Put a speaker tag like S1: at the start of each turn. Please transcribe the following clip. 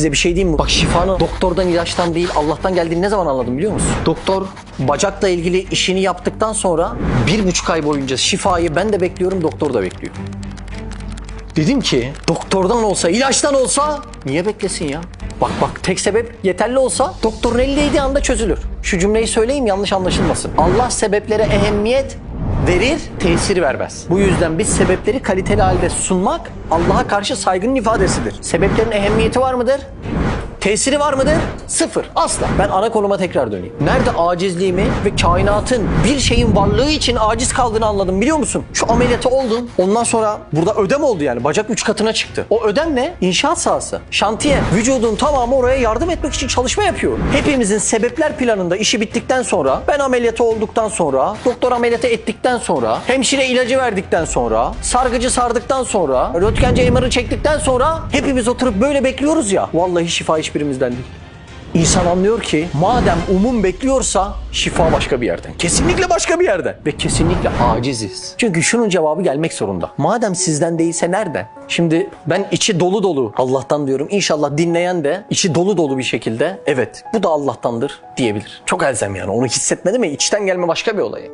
S1: size bir şey diyeyim mi? Bak şifanın doktordan ilaçtan değil Allah'tan geldiğini ne zaman anladım biliyor musun? Doktor bacakla ilgili işini yaptıktan sonra bir buçuk ay boyunca şifayı ben de bekliyorum doktor da bekliyor. Dedim ki doktordan olsa, ilaçtan olsa niye beklesin ya? Bak bak tek sebep yeterli olsa doktorun eli değdiği anda çözülür. Şu cümleyi söyleyeyim yanlış anlaşılmasın. Allah sebeplere ehemmiyet verir, tesir vermez. Bu yüzden biz sebepleri kaliteli halde sunmak Allah'a karşı saygının ifadesidir. Sebeplerin ehemmiyeti var mıdır? Tesiri var mıdır? Sıfır. Asla. Ben ana konuma tekrar döneyim. Nerede acizliğimi ve kainatın bir şeyin varlığı için aciz kaldığını anladım biliyor musun? Şu ameliyatı oldum. Ondan sonra burada ödem oldu yani. Bacak üç katına çıktı. O ödem ne? İnşaat sahası. Şantiye. Vücudun tamamı oraya yardım etmek için çalışma yapıyor. Hepimizin sebepler planında işi bittikten sonra, ben ameliyatı olduktan sonra, doktor ameliyatı ettikten sonra, hemşire ilacı verdikten sonra, sargıcı sardıktan sonra, röntgenci MR'ı çektikten sonra hepimiz oturup böyle bekliyoruz ya. Vallahi şifa hiçbirimizden değil. İnsan anlıyor ki madem umum bekliyorsa şifa başka bir yerden. Kesinlikle başka bir yerden. Ve kesinlikle aciziz. Çünkü şunun cevabı gelmek zorunda. Madem sizden değilse nereden? Şimdi ben içi dolu dolu Allah'tan diyorum. İnşallah dinleyen de içi dolu dolu bir şekilde evet bu da Allah'tandır diyebilir. Çok elzem yani onu hissetmedi mi içten gelme başka bir olay.